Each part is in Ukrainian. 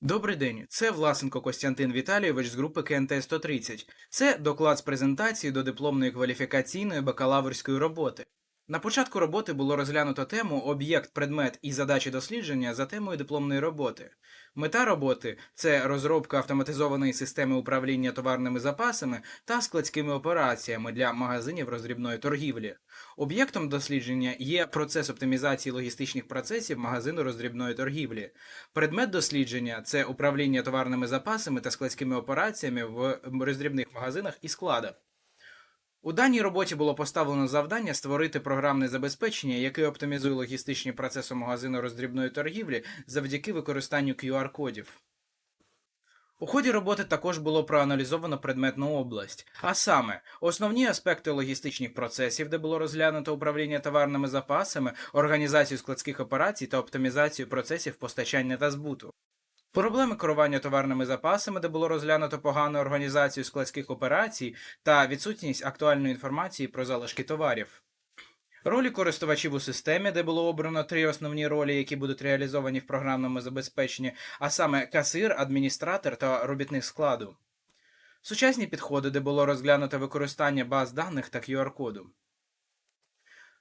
Добрий день, це Власенко Костянтин Віталійович з групи КНТ 130. Це доклад з презентації до дипломної кваліфікаційної бакалаврської роботи. На початку роботи було розглянуто тему об'єкт, предмет і задачі дослідження за темою дипломної роботи. Мета роботи це розробка автоматизованої системи управління товарними запасами та складськими операціями для магазинів роздрібної торгівлі. Об'єктом дослідження є процес оптимізації логістичних процесів магазину роздрібної торгівлі. Предмет дослідження це управління товарними запасами та складськими операціями в роздрібних магазинах і складах. У даній роботі було поставлено завдання створити програмне забезпечення, яке оптимізує логістичні процеси магазину роздрібної торгівлі завдяки використанню QR-кодів. У ході роботи також було проаналізовано предметну область, а саме основні аспекти логістичних процесів, де було розглянуто управління товарними запасами, організацію складських операцій та оптимізацію процесів постачання та збуту. Проблеми керування товарними запасами, де було розглянуто погану організацію складських операцій та відсутність актуальної інформації про залишки товарів. Ролі користувачів у системі, де було обрано три основні ролі, які будуть реалізовані в програмному забезпеченні, а саме касир, адміністратор та робітник складу. Сучасні підходи, де було розглянуто використання баз даних та QR-коду.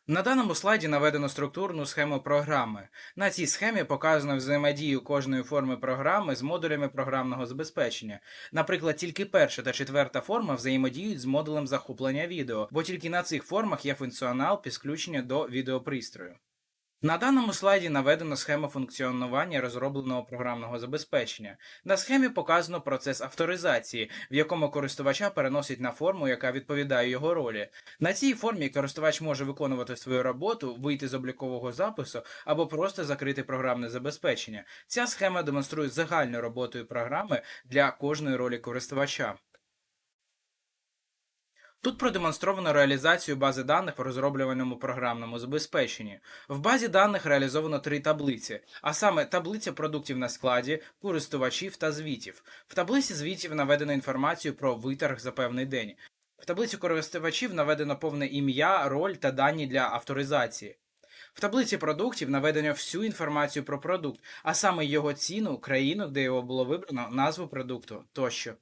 На даному слайді наведено структурну схему програми. На цій схемі показано взаємодію кожної форми програми з модулями програмного забезпечення. Наприклад, тільки перша та четверта форма взаємодіють з модулем захоплення відео, бо тільки на цих формах є функціонал підключення до відеопристрою. На даному слайді наведено схема функціонування розробленого програмного забезпечення. На схемі показано процес авторизації, в якому користувача переносить на форму, яка відповідає його ролі. На цій формі користувач може виконувати свою роботу, вийти з облікового запису або просто закрити програмне забезпечення. Ця схема демонструє загальну роботу програми для кожної ролі користувача. Тут продемонстровано реалізацію бази даних в розроблюваному програмному забезпеченні. В базі даних реалізовано три таблиці, а саме таблиця продуктів на складі, користувачів та звітів. В таблиці звітів наведено інформацію про виторг за певний день. В таблиці користувачів наведено повне ім'я, роль та дані для авторизації. В таблиці продуктів наведено всю інформацію про продукт, а саме його ціну, країну, де його було вибрано, назву продукту тощо.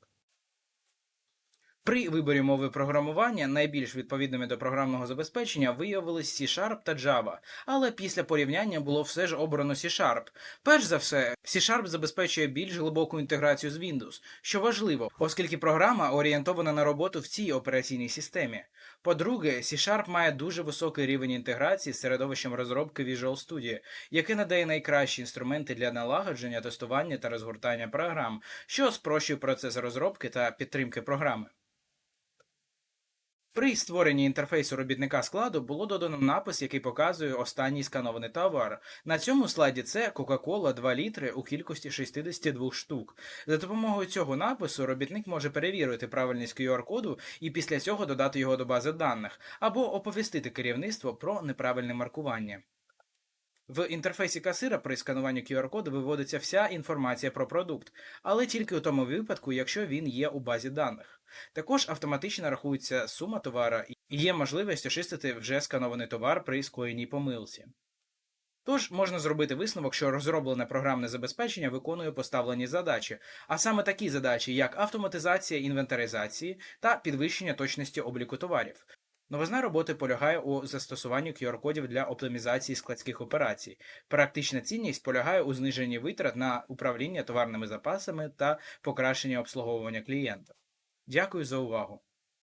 При виборі мови програмування найбільш відповідними до програмного забезпечення виявились C-Sharp та Java, але після порівняння було все ж обрано C-Sharp. Перш за все, C-Sharp забезпечує більш глибоку інтеграцію з Windows, що важливо, оскільки програма орієнтована на роботу в цій операційній системі. По-друге, C-Sharp має дуже високий рівень інтеграції з середовищем розробки Visual Studio, яке надає найкращі інструменти для налагодження, тестування та розгортання програм, що спрощує процес розробки та підтримки програми. При створенні інтерфейсу робітника складу було додано напис, який показує останній сканований товар. На цьому слайді це Coca-Cola 2 літри у кількості 62 штук. За допомогою цього напису робітник може перевірити правильність QR-коду і після цього додати його до бази даних, або оповістити керівництво про неправильне маркування. В інтерфейсі касира при скануванні QR-коду виводиться вся інформація про продукт, але тільки у тому випадку, якщо він є у базі даних. Також автоматично рахується сума товара і є можливість очистити вже сканований товар при скоєній помилці. Тож можна зробити висновок, що розроблене програмне забезпечення виконує поставлені задачі, а саме такі задачі, як автоматизація інвентаризації та підвищення точності обліку товарів. Новизна роботи полягає у застосуванні QR-кодів для оптимізації складських операцій. Практична цінність полягає у зниженні витрат на управління товарними запасами та покращенні обслуговування клієнта. Дякую за увагу!